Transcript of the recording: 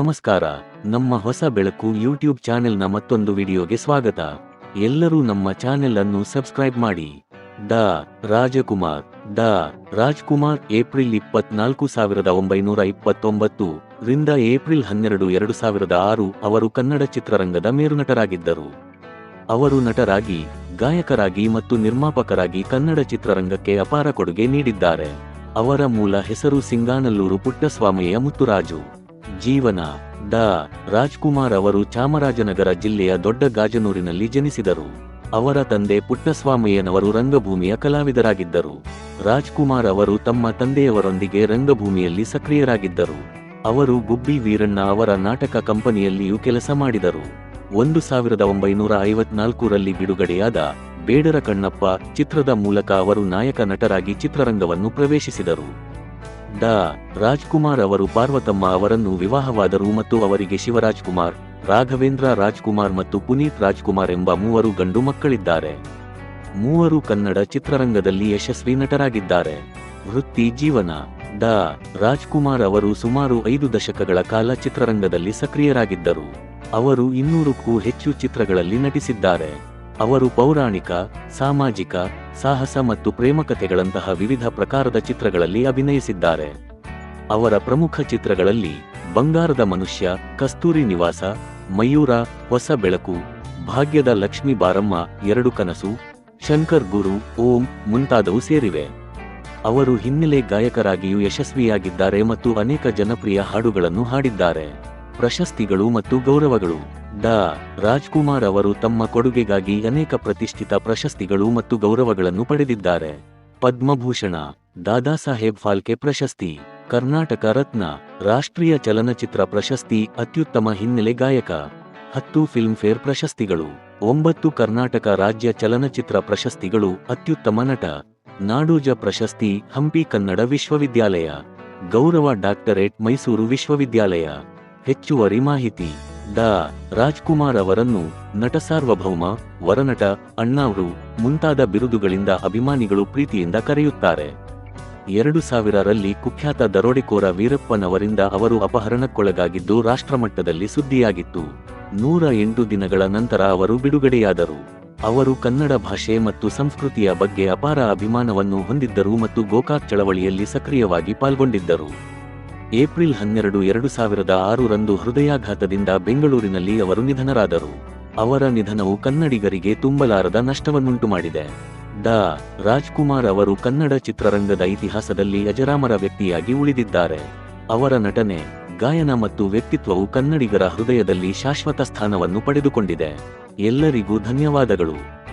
ನಮಸ್ಕಾರ, ನಮ್ಮ ಹೊಸ ಬೆಳಕು ಯೂಟ್ಯೂಬ್ ಚಾನೆಲ್ನ ಮತ್ತೊಂದು ವಿಡಿಯೋಗೆ ಸ್ವಾಗತ. ಎಲ್ಲರೂ ನಮ್ಮ ಚಾನೆಲ್ ಅನ್ನು ಸಬ್ಸ್ಕ್ರೈಬ್ ಮಾಡಿ. ಡಾ ರಾಜಕುಮಾರ್ ಡಾ ರಾಜ್ಕುಮಾರ್, ಏಪ್ರಿಲ್ ಇಪ್ಪತ್ನಾಲ್ಕು ಸಾವಿರದ ಒಂಬೈನೂರ ಇಪ್ಪತ್ತೊಂಬತ್ತು ರಿಂದ ಏಪ್ರಿಲ್ ಹನ್ನೆರಡು, ಎರಡು ಸಾವಿರದ ಆರು ಅವರು ಕನ್ನಡ ಚಿತ್ರರಂಗದ ಮೇರುನಟರಾಗಿದ್ದರು. ಅವರು ನಟರಾಗಿ, ಗಾಯಕರಾಗಿ ಮತ್ತು ನಿರ್ಮಾಪಕರಾಗಿ ಕನ್ನಡ ಚಿತ್ರರಂಗಕ್ಕೆ ಅಪಾರ ಕೊಡುಗೆ ನೀಡಿದ್ದಾರೆ. ಅವರ ಮೂಲ ಹೆಸರು ಸಿಂಗಾನಲ್ಲೂರು ಪುಟ್ಟಸ್ವಾಮಯ್ಯ ಮುತ್ತುರಾಜು. ಜೀವನ. ಡಾ. ರಾಜ್ಕುಮಾರ್ ಅವರು ಚಾಮರಾಜನಗರ ಜಿಲ್ಲೆಯ ದೊಡ್ಡ ಗಾಜನೂರಿನಲ್ಲಿ ಜನಿಸಿದರು. ಅವರ ತಂದೆ ಪುಟ್ಟಸ್ವಾಮಯ್ಯನವರು ರಂಗಭೂಮಿಯ ಕಲಾವಿದರಾಗಿದ್ದರು. ರಾಜ್ಕುಮಾರ್ ಅವರು ತಮ್ಮ ತಂದೆಯವರೊಂದಿಗೆ ರಂಗಭೂಮಿಯಲ್ಲಿ ಸಕ್ರಿಯರಾಗಿದ್ದರು. ಅವರು ಗುಬ್ಬಿ ವೀರಣ್ಣ ಅವರ ನಾಟಕ ಕಂಪನಿಯಲ್ಲಿಯೂ ಕೆಲಸ ಮಾಡಿದರು. ಒಂದು ಸಾವಿರದ ಒಂಬೈನೂರ ಐವತ್ನಾಲ್ಕರಲ್ಲಿ ಬಿಡುಗಡೆಯಾದ ಬೇಡರ ಕಣ್ಣಪ್ಪ ಚಿತ್ರದ ಮೂಲಕ ಅವರು ನಾಯಕ ನಟರಾಗಿ ಚಿತ್ರರಂಗವನ್ನು ಪ್ರವೇಶಿಸಿದರು. ಡಾ ರಾಜ್ಕುಮಾರ್ ಅವರು ಪಾರ್ವತಮ್ಮ ಅವರನ್ನು ವಿವಾಹವಾದರು ಮತ್ತು ಅವರಿಗೆ ಶಿವರಾಜ್ ಕುಮಾರ್ ರಾಘವೇಂದ್ರ ರಾಜ್ಕುಮಾರ್ ಮತ್ತು ಪುನೀತ್ ರಾಜ್ಕುಮಾರ್ ಎಂಬ ಮೂವರು ಗಂಡು ಮಕ್ಕಳಿದ್ದಾರೆ. ಮೂವರು ಕನ್ನಡ ಚಿತ್ರರಂಗದಲ್ಲಿ ಯಶಸ್ವಿ ನಟರಾಗಿದ್ದಾರೆ. ವೃತ್ತಿ ಜೀವನ ಡಾ ರಾಜ್ಕುಮಾರ್ ಅವರು ಸುಮಾರು ಐದು ದಶಕಗಳ ಕಾಲ ಚಿತ್ರರಂಗದಲ್ಲಿ ಸಕ್ರಿಯರಾಗಿದ್ದರು. ಅವರು ಇನ್ನೂರಕ್ಕೂ ಹೆಚ್ಚು ಚಿತ್ರಗಳಲ್ಲಿ ನಟಿಸಿದ್ದಾರೆ. ಅವರು ಪೌರಾಣಿಕ, ಸಾಮಾಜಿಕ, ಸಾಹಸ ಮತ್ತು ಪ್ರೇಮಕಥೆಗಳಂತಹ ವಿವಿಧ ಪ್ರಕಾರದ ಚಿತ್ರಗಳಲ್ಲಿ ಅಭಿನಯಿಸಿದ್ದಾರೆ. ಅವರ ಪ್ರಮುಖ ಚಿತ್ರಗಳಲ್ಲಿ ಬಂಗಾರದ ಮನುಷ್ಯ, ಕಸ್ತೂರಿ ನಿವಾಸ, ಮಯೂರ, ಹೊಸ ಬೆಳಕು, ಭಾಗ್ಯದ ಲಕ್ಷ್ಮಿ ಬಾರಮ್ಮ, ಎರಡು ಕನಸು, ಶಂಕರ್ ಗುರು, ಓಂ ಮುಂತಾದವು ಸೇರಿವೆ. ಅವರು ಹಿನ್ನೆಲೆ ಗಾಯಕರಾಗಿಯೂ ಯಶಸ್ವಿಯಾಗಿದ್ದಾರೆ ಮತ್ತು ಅನೇಕ ಜನಪ್ರಿಯ ಹಾಡುಗಳನ್ನು ಹಾಡಿದ್ದಾರೆ. ಪ್ರಶಸ್ತಿಗಳು ಮತ್ತು ಗೌರವಗಳು. ಡಾ ರಾಜ್ಕುಮಾರ್ ಅವರು ತಮ್ಮ ಕೊಡುಗೆಗಾಗಿ ಅನೇಕ ಪ್ರತಿಷ್ಠಿತ ಪ್ರಶಸ್ತಿಗಳು ಮತ್ತು ಗೌರವಗಳನ್ನು ಪಡೆದಿದ್ದಾರೆ. ಪದ್ಮಭೂಷಣ ದಾದಾ ಸಾಹೇಬ್ ಫಾಲ್ಕೆ ಪ್ರಶಸ್ತಿ, ಕರ್ನಾಟಕ ರತ್ನ, ರಾಷ್ಟ್ರೀಯ ಚಲನಚಿತ್ರ ಪ್ರಶಸ್ತಿ, ಅತ್ಯುತ್ತಮ ಹಿನ್ನೆಲೆ ಗಾಯಕ, ಹತ್ತು ಫಿಲ್ಮ್ಫೇರ್ ಪ್ರಶಸ್ತಿಗಳು, ಒಂಬತ್ತು ಕರ್ನಾಟಕ ರಾಜ್ಯ ಚಲನಚಿತ್ರ ಪ್ರಶಸ್ತಿಗಳು, ಅತ್ಯುತ್ತಮ ನಟ, ನಾಡೋಜ ಪ್ರಶಸ್ತಿ, ಹಂಪಿ ಕನ್ನಡ ವಿಶ್ವವಿದ್ಯಾಲಯ, ಗೌರವ ಡಾಕ್ಟರೇಟ್ ಮೈಸೂರು ವಿಶ್ವವಿದ್ಯಾಲಯ. ಹೆಚ್ಚುವರಿ ಮಾಹಿತಿ. ಡಾ. ರಾಜ್ಕುಮಾರ್ ಅವರನ್ನು ನಟ ಸಾರ್ವಭೌಮ, ವರನಟ, ಅಣ್ಣಾವ್ರು ಮುಂತಾದ ಬಿರುದುಗಳಿಂದ ಅಭಿಮಾನಿಗಳು ಪ್ರೀತಿಯಿಂದ ಕರೆಯುತ್ತಾರೆ. ಎರಡು ಸಾವಿರರಲ್ಲಿ ಕುಖ್ಯಾತ ದರೋಡೆಕೋರ ವೀರಪ್ಪನವರಿಂದ ಅವರು ಅಪಹರಣಕ್ಕೊಳಗಾಗಿದ್ದು ರಾಷ್ಟ್ರಮಟ್ಟದಲ್ಲಿ ಸುದ್ದಿಯಾಗಿತ್ತು. ನೂರ ಎಂಟು ದಿನಗಳ ನಂತರ ಅವರು ಬಿಡುಗಡೆಯಾದರು. ಅವರು ಕನ್ನಡ ಭಾಷೆ ಮತ್ತು ಸಂಸ್ಕೃತಿಯ ಬಗ್ಗೆ ಅಪಾರ ಅಭಿಮಾನವನ್ನು ಹೊಂದಿದ್ದರು ಮತ್ತು ಗೋಕಾಕ್ ಚಳವಳಿಯಲ್ಲಿ ಸಕ್ರಿಯವಾಗಿ ಪಾಲ್ಗೊಂಡಿದ್ದರು. ಏಪ್ರಿಲ್ ಹನ್ನೆರಡು ಎರಡು ಸಾವಿರದ ಆರರಂದು ಹೃದಯಾಘಾತದಿಂದ ಬೆಂಗಳೂರಿನಲ್ಲಿ ಅವರು ನಿಧನರಾದರು. ಅವರ ನಿಧನವು ಕನ್ನಡಿಗರಿಗೆ ತುಂಬಲಾರದ ನಷ್ಟವನ್ನುಂಟು ಮಾಡಿದೆ ಡಾ. ರಾಜ್ಕುಮಾರ್ ಅವರು ಕನ್ನಡ ಚಿತ್ರರಂಗದ ಇತಿಹಾಸದಲ್ಲಿ ಅಜರಾಮರ ವ್ಯಕ್ತಿಯಾಗಿ ಉಳಿದಿದ್ದಾರೆ. ಅವರ ನಟನೆ, ಗಾಯನ ಮತ್ತು ವ್ಯಕ್ತಿತ್ವವು ಕನ್ನಡಿಗರ ಹೃದಯದಲ್ಲಿ ಶಾಶ್ವತ ಸ್ಥಾನವನ್ನು ಪಡೆದುಕೊಂಡಿದೆ. ಎಲ್ಲರಿಗೂ ಧನ್ಯವಾದಗಳು.